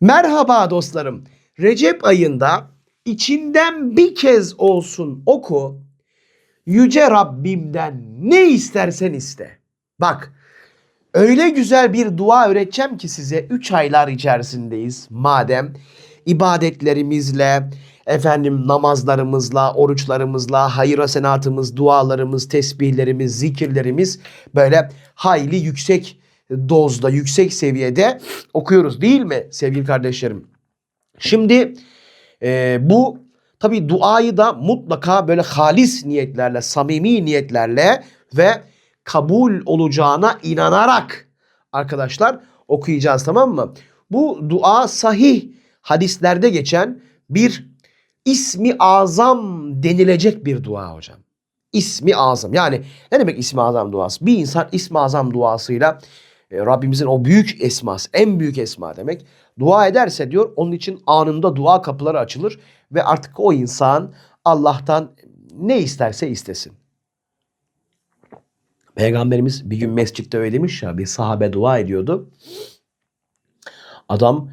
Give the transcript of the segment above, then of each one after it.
Merhaba dostlarım. Recep ayında içinden bir kez olsun oku. Yüce Rabbimden ne istersen iste. Bak öyle güzel bir dua öğreteceğim ki size 3 aylar içerisindeyiz. Madem ibadetlerimizle, efendim namazlarımızla, oruçlarımızla, hayır hasenatımız, dualarımız, tesbihlerimiz, zikirlerimiz böyle hayli yüksek dozda, yüksek seviyede okuyoruz değil mi sevgili kardeşlerim? Şimdi e, bu tabi duayı da mutlaka böyle halis niyetlerle, samimi niyetlerle ve kabul olacağına inanarak arkadaşlar okuyacağız tamam mı? Bu dua sahih hadislerde geçen bir ismi azam denilecek bir dua hocam. İsmi azam. Yani ne demek ismi azam duası? Bir insan ismi azam duasıyla e, Rabbimizin o büyük esması, en büyük esma demek. Dua ederse diyor onun için anında dua kapıları açılır ve artık o insan Allah'tan ne isterse istesin. Peygamberimiz bir gün mescitte öyle demiş ya bir sahabe dua ediyordu. Adam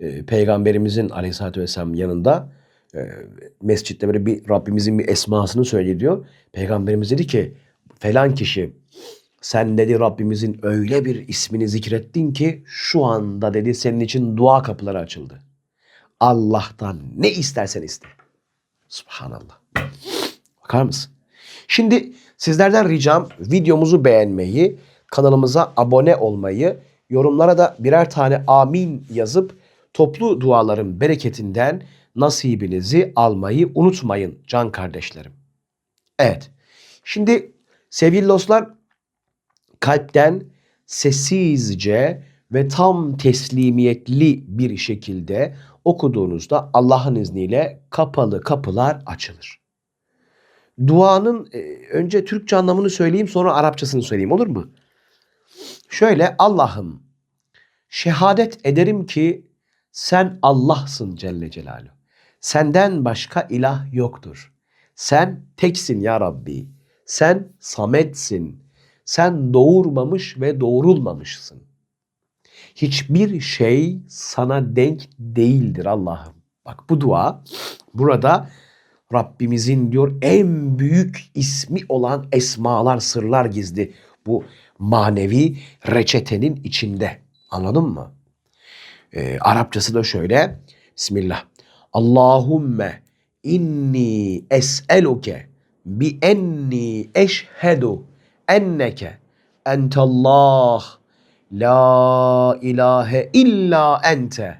e, peygamberimizin aleyhissalatü vesselam yanında e, mescitte böyle bir Rabbimizin bir esmasını söyledi diyor. Peygamberimiz dedi ki falan kişi sen dedi Rabbimizin öyle bir ismini zikrettin ki şu anda dedi senin için dua kapıları açıldı. Allah'tan ne istersen iste. Subhanallah. Bakar mısın? Şimdi sizlerden ricam videomuzu beğenmeyi, kanalımıza abone olmayı, yorumlara da birer tane amin yazıp toplu duaların bereketinden nasibinizi almayı unutmayın can kardeşlerim. Evet. Şimdi sevgili dostlar kalpten sessizce ve tam teslimiyetli bir şekilde okuduğunuzda Allah'ın izniyle kapalı kapılar açılır. Duanın e, önce Türkçe anlamını söyleyeyim sonra Arapçasını söyleyeyim olur mu? Şöyle Allah'ım şehadet ederim ki sen Allah'sın Celle Celaluhu. Senden başka ilah yoktur. Sen teksin ya Rabbi. Sen sametsin. Sen doğurmamış ve doğrulmamışsın. Hiçbir şey sana denk değildir Allah'ım. Bak bu dua burada Rabbimizin diyor en büyük ismi olan esmalar, sırlar gizli. Bu manevi reçetenin içinde. Anladın mı? Ee, Arapçası da şöyle. Bismillah. Allahümme inni es'eluke bi enni eşhedu enneke entallah la ilahe illa ente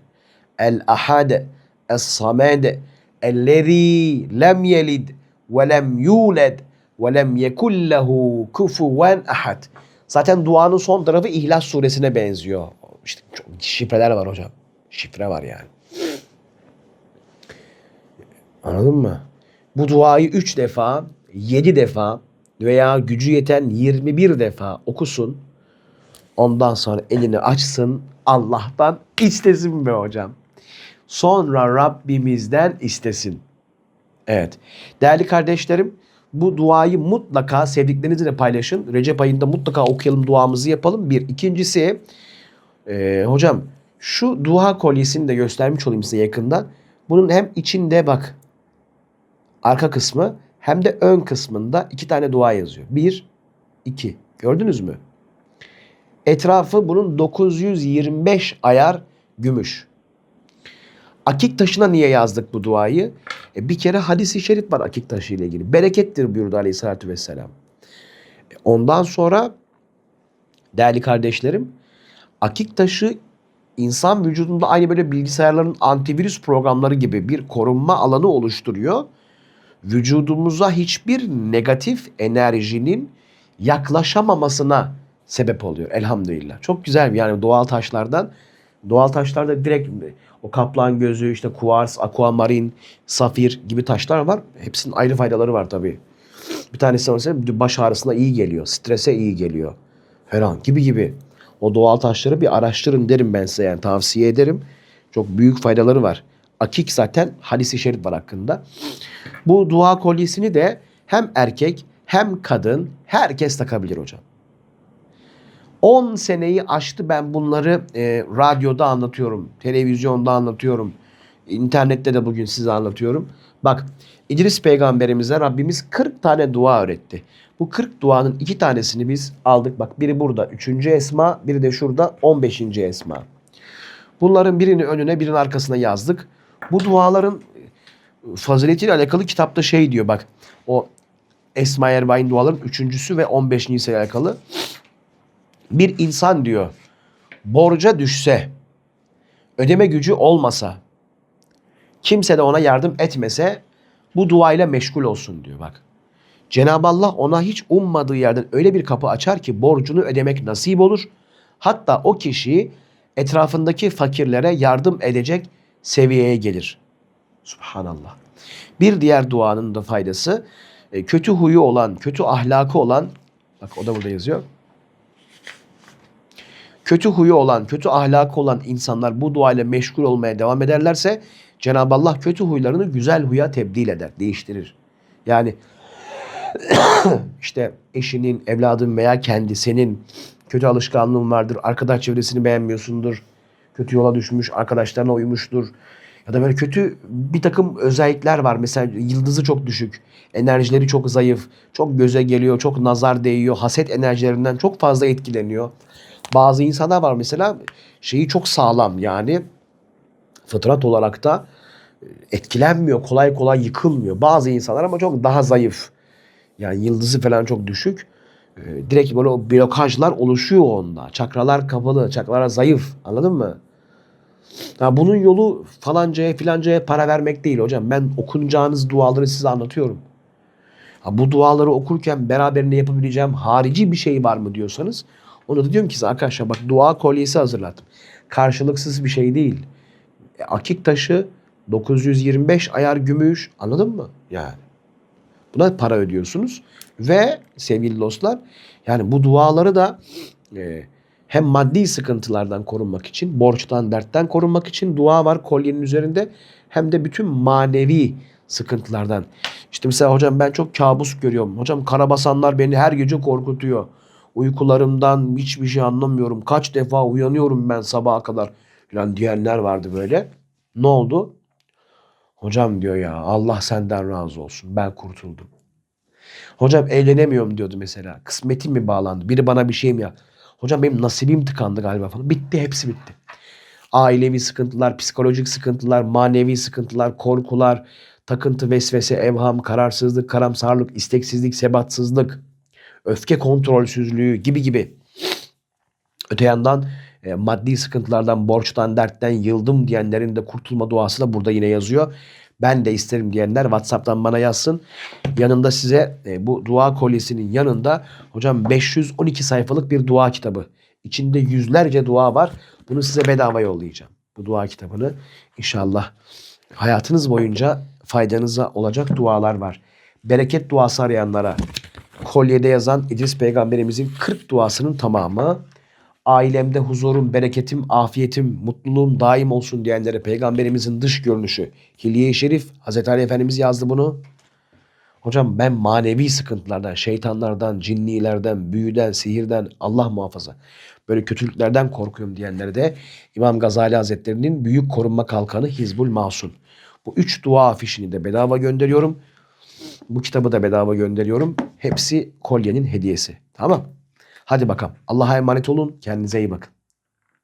el ahad es samed ellezî lem yelid ve lem yulad ve lem yekun lehu kufuven ahad. Zaten duanın son tarafı İhlas suresine benziyor. İşte çok şifreler var hocam. Şifre var yani. Anladın mı? Bu duayı 3 defa, 7 defa veya gücü yeten 21 defa okusun. Ondan sonra elini açsın. Allah'tan istesin be hocam. Sonra Rabbimizden istesin. Evet. Değerli kardeşlerim bu duayı mutlaka sevdiklerinizle paylaşın. Recep ayında mutlaka okuyalım duamızı yapalım. Bir. İkincisi e, hocam şu dua kolyesini de göstermiş olayım size yakından. Bunun hem içinde bak arka kısmı hem de ön kısmında iki tane dua yazıyor. Bir, iki. Gördünüz mü? Etrafı bunun 925 ayar gümüş. Akik taşına niye yazdık bu duayı? E bir kere hadisi şerif var akik taşı ile ilgili. Berekettir buyurdu aleyhissalatü vesselam. E ondan sonra değerli kardeşlerim akik taşı insan vücudunda aynı böyle bilgisayarların antivirüs programları gibi bir korunma alanı oluşturuyor. Vücudumuza hiçbir negatif enerjinin yaklaşamamasına sebep oluyor elhamdülillah. Çok güzel yani doğal taşlardan. Doğal taşlarda direkt o kaplan gözü, işte kuvars, akuamarin, safir gibi taşlar var. Hepsinin ayrı faydaları var tabii. Bir tanesi mesela baş ağrısına iyi geliyor, strese iyi geliyor falan gibi gibi. O doğal taşları bir araştırın derim ben size yani tavsiye ederim. Çok büyük faydaları var. Akik zaten hadisi şerif var hakkında. Bu dua kolyesini de hem erkek hem kadın herkes takabilir hocam. 10 seneyi aştı ben bunları e, radyoda anlatıyorum, televizyonda anlatıyorum, internette de bugün size anlatıyorum. Bak İdris peygamberimize Rabbimiz 40 tane dua öğretti. Bu 40 duanın iki tanesini biz aldık. Bak biri burada 3. esma, biri de şurada 15. esma. Bunların birini önüne birinin arkasına yazdık. Bu duaların faziletiyle alakalı kitapta şey diyor bak. O Esma Erbain duaların üçüncüsü ve 15. ile alakalı. Bir insan diyor borca düşse, ödeme gücü olmasa, kimse de ona yardım etmese bu duayla meşgul olsun diyor bak. Cenab-ı Allah ona hiç ummadığı yerden öyle bir kapı açar ki borcunu ödemek nasip olur. Hatta o kişi etrafındaki fakirlere yardım edecek seviyeye gelir. Subhanallah. Bir diğer duanın da faydası e, kötü huyu olan, kötü ahlakı olan bak o da burada yazıyor. Kötü huyu olan, kötü ahlakı olan insanlar bu duayla meşgul olmaya devam ederlerse Cenab-ı Allah kötü huylarını güzel huya tebdil eder, değiştirir. Yani işte eşinin, evladın veya kendi senin kötü alışkanlığın vardır. Arkadaş çevresini beğenmiyorsundur. Kötü yola düşmüş, arkadaşlarına uymuştur. Ya da böyle kötü bir takım özellikler var. Mesela yıldızı çok düşük, enerjileri çok zayıf, çok göze geliyor, çok nazar değiyor, haset enerjilerinden çok fazla etkileniyor. Bazı insanlar var mesela şeyi çok sağlam yani fıtrat olarak da etkilenmiyor, kolay kolay yıkılmıyor. Bazı insanlar ama çok daha zayıf. Yani yıldızı falan çok düşük. Ee, direkt böyle blokajlar oluşuyor onda. Çakralar kapalı, çakralar zayıf. Anladın mı? Ya bunun yolu falancaya filancaya para vermek değil hocam. Ben okunacağınız duaları size anlatıyorum. Ha, bu duaları okurken beraberinde yapabileceğim harici bir şey var mı diyorsanız onu da diyorum ki arkadaşlar bak dua kolyesi hazırlattım. Karşılıksız bir şey değil. E, akik taşı 925 ayar gümüş anladın mı? Yani. Buna para ödüyorsunuz. Ve sevgili dostlar yani bu duaları da e, hem maddi sıkıntılardan korunmak için, borçtan, dertten korunmak için dua var kolyenin üzerinde. Hem de bütün manevi sıkıntılardan. İşte mesela hocam ben çok kabus görüyorum. Hocam karabasanlar beni her gece korkutuyor. Uykularımdan hiçbir şey anlamıyorum. Kaç defa uyanıyorum ben sabaha kadar falan diyenler vardı böyle. Ne oldu? Hocam diyor ya Allah senden razı olsun. Ben kurtuldum. Hocam evlenemiyorum diyordu mesela. Kısmetim mi bağlandı? Biri bana bir şey mi ya? Hocam benim nasibim tıkandı galiba falan. Bitti hepsi bitti. Ailevi sıkıntılar, psikolojik sıkıntılar, manevi sıkıntılar, korkular, takıntı, vesvese, evham, kararsızlık, karamsarlık, isteksizlik, sebatsızlık, öfke kontrolsüzlüğü gibi gibi. Öte yandan e, maddi sıkıntılardan, borçtan, dertten yıldım diyenlerin de kurtulma duası da burada yine yazıyor. Ben de isterim diyenler WhatsApp'tan bana yazsın. Yanında size e, bu dua kolyesinin yanında hocam 512 sayfalık bir dua kitabı. İçinde yüzlerce dua var. Bunu size bedava yollayacağım. Bu dua kitabını inşallah hayatınız boyunca faydanıza olacak dualar var. Bereket duası arayanlara kolyede yazan İdris peygamberimizin 40 duasının tamamı ailemde huzurum, bereketim, afiyetim, mutluluğum daim olsun diyenlere peygamberimizin dış görünüşü. Hilye-i Şerif, Hazreti Ali Efendimiz yazdı bunu. Hocam ben manevi sıkıntılardan, şeytanlardan, cinnilerden, büyüden, sihirden Allah muhafaza. Böyle kötülüklerden korkuyorum diyenlere de İmam Gazali Hazretleri'nin büyük korunma kalkanı Hizbul Masun. Bu üç dua afişini de bedava gönderiyorum. Bu kitabı da bedava gönderiyorum. Hepsi kolyenin hediyesi. Tamam. Hadi bakalım. Allah'a emanet olun. Kendinize iyi bakın.